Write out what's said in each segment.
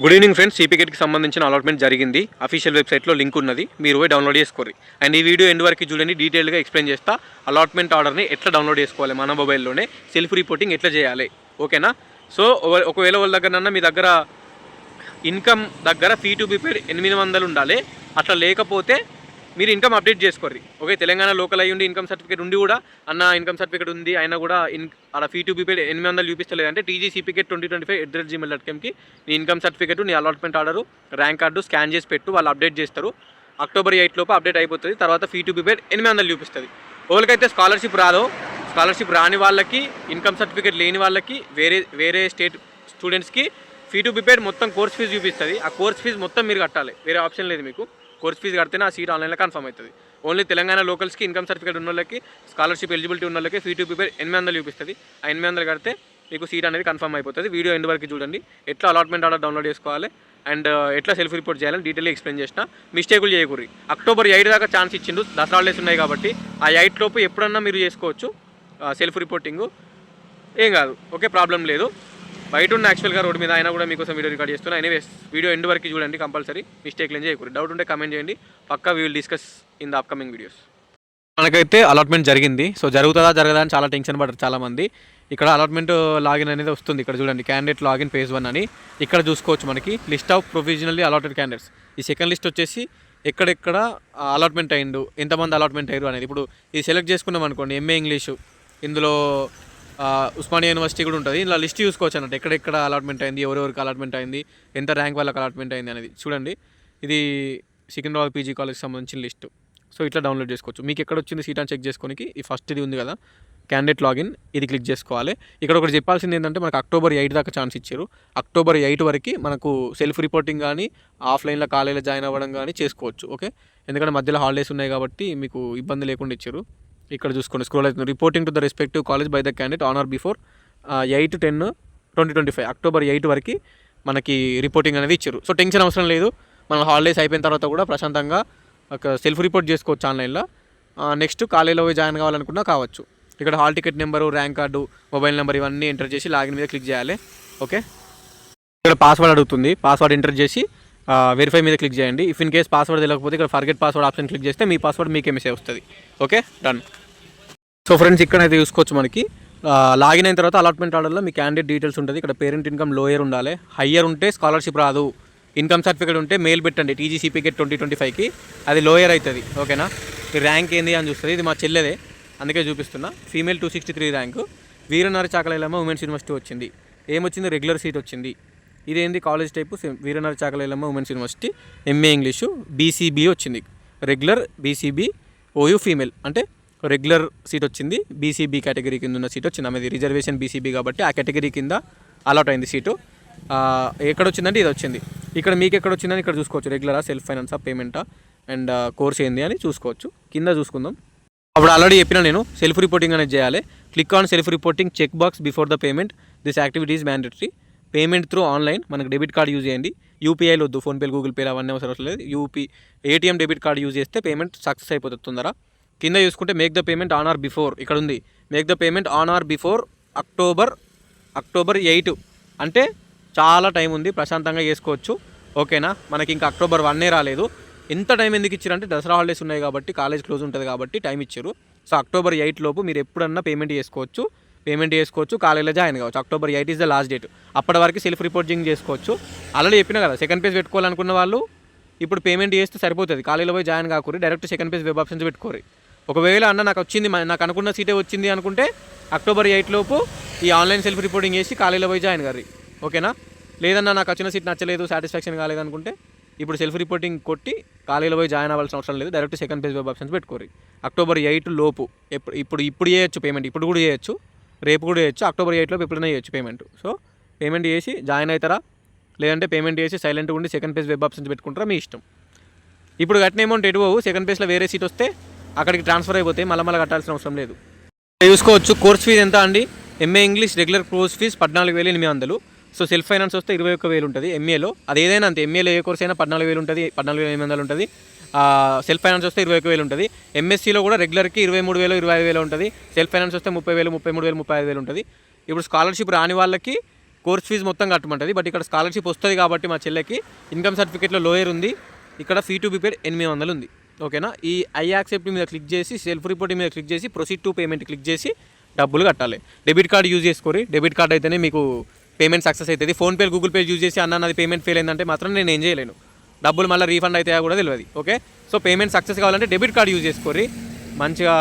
Good evening friends సిపికెట్కి సంబంధించిన allotment జరిగింది. Official వెబ్సైట్లో లింక్ ఉన్నది. మీరు పోయి డౌన్లోడ్ చేసుకోరు అండ్ ఈ వీడియో ఎండ్ వరకు చూడండి. డీటెయిల్గా ఎక్స్ప్లెయిన్ చేస్తా. అలాట్మెంట్ ఆర్డర్ని ఎట్లా డౌన్లోడ్ చేసుకోవాలి మన మొబైల్లోనే సెల్ఫ్ రిపోర్టింగ్ ఎట్లా చేయాలి? ఓకేనా సో ఒకవేళ వాళ్ళ దగ్గరనన్నా మీ దగ్గర ఇన్కమ్ దగ్గర ఫీ టు బి పేడ్ ఎనిమిది వందలు ఉండాలి. అట్లా లేకపోతే మీరు ఇన్కమ్ అప్డేట్ చేసుకోర్రి. ఓకే తెలంగాణ లోకల్ అయ్యి ఉండి ఇన్కమ్ సర్టిఫికేట్ ఉండి కూడా అన్న ఇన్కమ్ సర్టిఫికేట్ ఉంది అయినా కూడా ఇన్ అలా ఫీ టు బీపీ ఎనిమిది వందలు చూపిస్తలేదు. అంటే TG CPGET twenty twenty five at the Gmail dot కామ్కి నీ ఇన్కమ్ సర్టిఫికేట్ నీ allotment order rank card scan చేసి పెట్టు వాళ్ళు అప్డేట్ చేస్తారు. అక్టోబర్ ఎయిట్ లోపు అప్డేట్ అయిపోతుంది తర్వాత ఫీ టు బీపీ ఎనిమిది వందలు చూపిస్తుంది. వాళ్ళకైతే స్కాలర్షిప్ రాదో. స్కాలర్షిప్ రాని వాళ్ళకి ఇన్కమ్ సర్టిఫికేట్ లేని వాళ్ళకి వేరే వేరే స్టేట్ స్టూడెంట్స్కి ఫీ టు ప్రిపేర్ మొత్తం కోర్స్ ఫీజు చూపిస్తుంది. ఆ కోర్స్ ఫీజు మొత్తం మీరు కట్టాలి. వేరే ఆప్షన్ లేదు మీకు. కోర్స్ ఫీజు కడితేనే ఆ సీట్ ఆన్లైన్లో కన్ఫర్మ్ అవుతుంది. ఓన్లీ తెలంగాణ లోకల్స్కి ఇన్కమ్ సర్టిఫికేట్ ఉన్న వాళ్ళకి స్కాలర్షిప్ ఎలిజిబిలిటీ ఉన్న వాళ్ళకి ఫీ టు ప్రిపేర్ ఎనిమిది వందలు చూపిస్తుంది. ఆ ఎనిమిది వందలు కడితే మీకు సీట్ అనేది కన్ఫర్మ్ అయిపోతుంది. వీడియో ఎండ్ వరకు చూడండి. ఎట్లా అలాట్మెంట్ ఆర్డర్ డౌన్లోడ్ చేసుకోవాలి అండ్ ఎట్లా సెల్ఫ్ రిపోర్ట్ చేయాలని డీటెయిల్గా ఎక్స్ప్లెయిన్ చేసిన. మిస్టేకులు చేయకూరి. అక్టోబర్ ఎయిట్ దాకా ఛాన్స్ ఇచ్చిండు. దసరా హాలిడేస్ ఉన్నాయి కాబట్టి ఆ ఎయిట్ లోపు ఎప్పుడన్నా మీరు చేసుకోవచ్చు సెల్ఫ్ రిపోర్టింగ్. ఏం కాదు. ఓకే ప్రాబ్లం లేదు. బయట ఉన్న యాక్చువల్గా రోడ్ మీద అయినా కూడా మీకోసం వీడియో రికార్డ్ చేస్తున్నా. ఎనీవేస్ వీడియో ఎండ్ వరకు చూడండి కంపల్సరీ మిస్టేక్ ఏం చేయకూడదు. డౌట్ ఉంటే కమెంట్ చేయండి. పక్కా we will discuss in the upcoming videos మనకైతే అలాట్మెంట్ జరిగింది. సో జరుగుతుందా జరగదా అని చాలా టెన్షన్ పడరు చాలామంది. ఇక్కడ అలాట్మెంట్ లాగిన్ అనేది వస్తుంది. ఇక్కడ చూడండి క్యాండిడేట్ లాగిన్ పేజ్ వన్ అని. ఇక్కడ చూసుకోవచ్చు మనకి. List of provisionally allotted candidates ఈ సెకండ్ లిస్ట్ వచ్చేసి ఎక్కడెక్కడ అలాట్మెంట్ అయిండు ఎంతమంది అలాట్మెంట్ అయ్యారు అనేది. ఇప్పుడు ఇది సెలెక్ట్ చేసుకున్నాం అనుకోండి ఎంఏ ఇంగ్లీషు ఇందులో ఉస్మానియా యూనివర్సిటీ కూడా ఉంటుంది. ఇలా లిస్ట్ చూసుకోవచ్చు అన్నట్టు. ఎక్కడెక్కడ అలాట్మెంట్ అయింది ఎవరెవరికి అలాట్మెంట్ అయింది ఎంత ర్యాంక్ వాళ్ళకి అలాట్మెంట్ అయింది అనేది చూడండి. ఇది సికింద్రాబాద్ పీజీ కాలేజ్కి సంబంధించిన లిస్టు. సో ఇట్లా డౌన్లోడ్ చేసుకోవచ్చు. మీకు ఎక్కడ వచ్చింది సీట్ అని చెక్ చేసుకోనికి ఈ ఫస్ట్ ఇది ఉంది కదా. క్యాండిడేట్ లాగిన్ ఇది క్లిక్ చేసుకోవాలి. ఇక్కడ ఒకటి చెప్పాల్సింది ఏంటంటే మనకు అక్టోబర్ ఎయిట్ దాకా ఛాన్స్ ఇచ్చారు. అక్టోబర్ ఎయిట్ వరకు మనకు సెల్ఫ్ రిపోర్టింగ్ కానీ ఆఫ్లైన్లో కాలేజీలో జాయిన్ అవ్వడం కానీ చేసుకోవచ్చు. ఓకే? ఎందుకంటే మధ్యలో హాలిడేస్ ఉన్నాయి కాబట్టి మీకు ఇబ్బంది లేకుండా ఇచ్చారు. ఇక్కడ చూసుకోండి. స్క్రోల్ అవుతుంది. Reporting to the respective college by the candidate on or before eight ten twenty twenty five October eight వరకు మనకి రిపోర్టింగ్ అనేది ఇచ్చారు. సో టెన్షన్ అవసరం లేదు. మన హాలిడేస్ అయిపోయిన తర్వాత కూడా ప్రశాంతంగా ఒక సెల్ఫ్ రిపోర్ట్ చేసుకోవచ్చు ఆన్లైన్లో నెక్స్ట్ కాలేజీలో పోయి జాయిన్ కావాలనుకున్నా కావచ్చు. ఇక్కడ hall ticket number rank card mobile number ఇవన్నీ ఎంటర్ చేసి లాగిన్ మీద క్లిక్ చేయాలి. ఓకే ఇక్కడ పాస్వర్డ్ అడుగుతుంది. పాస్వర్డ్ ఎంటర్ చేసి వెరిఫై మీద క్లిక్ చేయండి. ఇఫ్ ఇన్ కేస్ పాస్వర్డ్ తెలియకపోతే ఇక్కడ ఫర్గెట్ పాస్వర్డ్ ఆప్షన్ క్లిక్ చేస్తే మీ పాస్వర్డ్ మీకే మెసేజ్ వస్తుంది. ఓకే డన్ సో ఫ్రెండ్స్ ఇక్కడైతే చూసుకోవచ్చు మనకి. లాగిన్ అయిన తర్వాత అలాట్మెంట్ ఆర్డర్లో మీ క్యాండిడేట్ డీటెయిల్స్ ఉంటుంది. ఇక్కడ పేరెంట్ ఇన్కమ్ లోయర్ ఉండాలి. హయ్యర్ ఉంటే స్కాలర్షిప్ రాదు. ఇన్కమ్ సర్టిఫికేట్ ఉంటే మెయిల్ పెట్టండి. టీజీసీపీకేట్ ట్వంటీ ట్వంటీ ఫైవ్కి అది లోయర్ అవుతుంది. ఓకేనా ర్యాంక్ ఏంది అని చూస్తుంది. ఇది మా చెల్లెదే. అందుకే చూపిస్తున్నా. Female two sixty three rank Veeranari Chakali Ilamma women's university వచ్చింది. ఏమొచ్చింది? రెగ్యులర్ సీట్ వచ్చింది. ఇదేంది? College type Veeranari Chakali Ilamma women's university MA English BCB వచ్చింది. రెగ్యులర్ బీసీబీ ఓయూ ఫీమేల్ అంటే రెగ్యులర్ సీట్ వచ్చింది. బీసీబీ కేటగిరీ కింద ఉన్న సీట్ వచ్చింది. ఆమెది రిజర్వేషన్ బీసీబీ కాబట్టి ఆ కేటగిరీ కింద అలాట్ అయింది సీటు. ఎక్కడ వచ్చిందంటే ఇది వచ్చింది. ఇక్కడ మీకు ఎక్కడ వచ్చిందని ఇక్కడ చూసుకోవచ్చు. రెగ్యులరా సెల్ఫ్ ఫైనాన్సా పేమెంటా అండ్ కోర్స్ ఏంది అని చూసుకోవచ్చు. కింద చూసుకుందాం. అప్పుడు ఆల్రెడీ చెప్పిన నేను సెల్ఫ్ రిపోర్టింగ్ అనేది చేయాలి. Click on self reporting check box before the payment this activity is mandatory payment through online మనకు డెబిట్ కార్డ్ యూజ్ చేయండి. యూపీఐలో వద్దు. ఫోన్పే గూగుల్ పేలు అవన్నీ అవసరం లేదు. U P ATM debit card use చేస్తే పేమెంట్ సక్సెస్ అయిపోతుంది తొందరగా. కింద చూసుకుంటే make the payment on or before ఇక్కడ ఉంది. Make the payment on or before October October eight అంటే చాలా టైం ఉంది. ప్రశాంతంగా చేసుకోవచ్చు. ఓకేనా మనకి ఇంకా అక్టోబర్ వన్నే రాలేదు. ఎంత టైం ఎందుకు ఇచ్చారంటే దసరా హాలిడేస్ ఉన్నాయి కాబట్టి కాలేజ్ క్లోజ్ ఉంటుంది కాబట్టి టైం ఇచ్చారు. సో అక్టోబర్ ఎయిట్ లోపు మీరు ఎప్పుడన్నా పేమెంట్ చేసుకోవచ్చు. పేమెంట్ చేసుకోవచ్చు. కాలేజీలో జాయిన్ కావచ్చు. October eight is the last date అప్పటి వరకు సెల్ఫ్ రిపోర్టింగ్ చేసుకోవచ్చు. ఆల్రెడీ చెప్పినా కదా సెకండ్ పేజ్ పెట్టుకోవాలనుకున్న వాళ్ళు ఇప్పుడు పేమెంట్ చేస్తే సరిపోతుంది. కాలేజీలో పోయి join Kakori direct second page web options పెట్టుకోరు ఒకవేళ అన్న నాకు వచ్చింది నాకు అనుకున్న సీటే వచ్చింది అనుకుంటే అక్టోబర్ ఎయిట్ లోపు ఈ ఆన్లైన్ సెల్ఫ్ రిపోర్టింగ్ చేసి కాలేజీలో పోయి జాయిన్ కర్రీ. ఓకేనా? లేదన్నా నాకు వచ్చిన సీట్ నచ్చలేదు సాటిస్ఫాక్షన్ కాలేదు అనుకుంటే ఇప్పుడు సెల్ఫ్ రిపోర్టింగ్ కొట్టి కాలేజీలో పోయి జాయిన్ అవ్వాల్సిన అవసరం లేదు direct second page web options పెట్టుకోరు అక్టోబర్ ఎయిట్ లోపు ఎప్పుడు ఇప్పుడు ఇప్పుడు చేయొచ్చు పేమెంట్ ఇప్పుడు కూడా చేయొచ్చు రేపు కూడా చేయొచ్చు అక్టోబర్ ఎయిట్ లోపు ఎప్పుడైనా చేయొచ్చు పేమెంట్. సో పేమెంట్ చేసి జాయిన్ అవుతారా? లేదంటే పేమెంట్ చేసి సైలెంట్గా ఉండి సెకండ్ పేజ్ వెబ్ ఆప్షన్స్ పెట్టుకుంటారా? మీ ఇష్టం. ఇప్పుడు కట్టిన అమౌంట్ ఎటు పోవు? సెకండ్ పేజ్లో వేరే సీట్ వస్తే అక్కడికి ట్రాన్స్ఫర్ అయిపోతే మళ్ళీ మళ్ళీ కట్టాల్సిన అవసరం లేదు. చూసుకోవచ్చు. కోర్స్ ఫీజు ఎంత అండి? MA English regular course fees పద్నాలుగు వేలు ఎనిమిది వందలు. సో సెల్ఫ్ ఫైనాన్స్ వస్తే ఇరవై ఒక్క వేలు ఉంటుంది ఎంఏలో అది ఏదైనా అంతే. ఎంఏలో ఏ కోర్స్ అయినా పద్నాలుగు వేలు ఉంటుంది పద్నాలుగు వేల ఎనిమిది వందలు ఉంటుంది. సెల్ఫ్ ఫైనాన్స్ వస్తే ఇరవై ఒక్క వేలు ఉంటుంది. ఎంఎస్సీలో కూడా రెగ్యులర్కి ఇరవై మూడు వేలు ఇరవై ఐదు వేలు ఉంటుంది. సెల్ఫ్ ఫైనాన్స్ వస్తే ముప్పై వేలు ముప్పై మూడు వేలు ముప్పై ఐదు వేలు ఉంటుంది. ఇప్పుడు స్కాలర్షిప్ రాని వాళ్ళకి కోర్స్ ఫీజు మొత్తం కట్టమంటుంది. బట్ ఇక్కడ స్కాలర్షిప్ వస్తుంది కాబట్టి మా చెల్లెకి ఇన్కమ్ సర్టిఫికేట్లో లోయర్ ఉంది. ఇక్కడ ఫీ టు బి పేడ్ ఎనిమిది వందలు ఉంది. ఓకేనా? ఈ ఐ యాక్సెప్ట్ మీద క్లిక్ చేసి సెల్ఫ్ రిపోర్ట్ మీద క్లిక్ చేసి ప్రొసీడ్ టు పేమెంట్ క్లిక్ చేసి డబ్బులు కట్టాలి. డెబిట్ కార్డ్ యూజ్ చేసుకోరి. డెబిట్ కార్డ్ అయితేనే మీకు పేమెంట్ సక్సెస్ అవుతుంది ఫోన్పే గూగుల్ పే యూజ్ చేసి అన్న నాది పేమెంట్ ఫెయిల్ అయిందంటే మాత్రం నేను ఏం చేయలేను. డబ్బులు మళ్ళీ రీఫండ్ అవుతాయా కూడా తెలియదు ఓకే? సో పేమెంట్ సక్సెస్ కావాలంటే డెబిట్ కార్డ్ యూజ్ చేసుకోరి. మంచిగా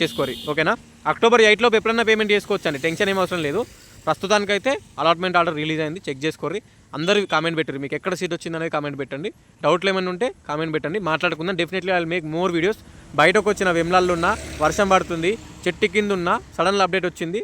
చేసుకోరి. ఓకేనా? అక్టోబర్ ఎయిట్లోపు ఎప్పుడన్నా పేమెంట్ చేసుకోవచ్చు అండి టెన్షన్ ఏం అవసరం లేదు. ప్రస్తుతానికైతే అలాట్మెంట్ ఆర్డర్ రిలీజ్ అయింది. చెక్ చేసుకోరి. అందరు కామెంట్ పెట్టరు. మీకు ఎక్కడ సీట్ వచ్చింది అనేది కామెంట్ పెట్టండి. డౌట్లు ఏమైనా ఉంటే కామెంట్ పెట్టండి. మాట్లాడుకుందాం. Definitely I make more videos బయటకు వచ్చిన వెమ్లాల్లో ఉన్న వర్షం పడుతుంది. చెట్టు కింద ఉన్న సడన్ అప్డేట్ వచ్చింది.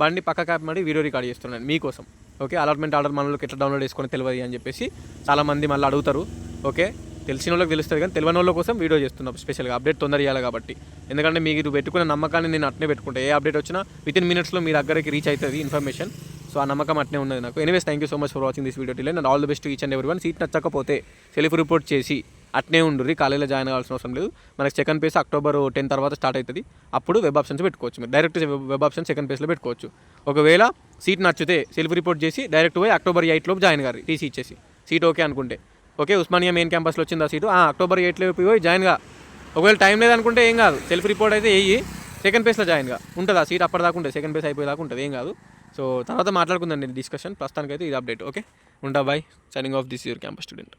బండి పక్క క్యాప్ మరి వీడియో రికార్డ్ చేస్తున్నాను మీకోసం. ఓకే అలాట్మెంట్ ఆర్డర్ మనలోకి ఎట్లా డౌన్లోడ్ చేసుకొని తెలియదు అని చెప్పేసి చాలామంది మళ్ళీ అడుగుతారు. ఓకే తెలిసిన వాళ్ళకి తెలుస్తుంది కానీ తెలియని వాళ్ళ కోసం వీడియో చేస్తున్నాం స్పెషల్గా అప్డేట్ తొందర ఇవ్వాలి కాబట్టి. ఎందుకంటే మీరు పెట్టుకున్న నమ్మకాన్ని నేను అట్నే పెట్టుకుంటా. ఏ అప్డేట్ వచ్చినా విత్ ఇన్ మినిట్స్లో మీ దగ్గరికి రీచ్ అవుతుంది ఇన్ఫర్మేషన్ సో ఆ నమ్మకం అట్నే ఉన్నది నాకు. Anyways thank you so much for watching this video till and all the best each and every one seat నచ్చకపోతే సెల్ఫ్ రిపోర్ట్ చేసి అట్నే ఉండుర్రి. కాలేజీలో జాయిన్ అవ్వాల్సిన అవసరం లేదు. మనకి సెకండ్ పేస్ అక్టోబర్ టెన్ తర్వాత స్టార్ట్ అవుతుంది అప్పుడు వెబ్ ఆప్షన్స్ పెట్టుకోవచ్చు మీరు. డైరెక్ట్ వెబ్ ఆప్షన్ సెకండ్ పేస్లో పెట్టుకోవచ్చు. ఒకవేళ సీట్ నచ్చితే సెల్ఫ్ రిపోర్ట్ చేసి డైరెక్ట్ పోయి అక్టోబర్ ఎయిట్లో జాయిన్ గారు టీసీ ఇచ్చేసి. సీట్ ఓకే అనుకుంటే. ఓకే ఉస్మానియా మెయిన్ క్యాంపస్లో వచ్చింది ఆ సీటు ఆ, అక్టోబర్ ఎయిట్లో పోయి జాయిన్గా ఒకవేళ టైం లేదనుకుంటే ఏం కాదు. సెల్ఫ్ రిపోర్ట్ అయితే వెయ్యి సెకండ్ పేస్లో జాయిన్గా ఉంటుంది ఆ సీట్ అప్పటిదాకా ఉంటుంది. సెకండ్ పేస్ అయిపోయేదాకా ఉంటుంది. ఏం కాదు. సో తర్వాత మాట్లాడుకుందండి డిస్కషన్ ప్రస్తుతానికైతే ఇది అప్డేట్ ఓకే ఉంటా bye signing off this your campus student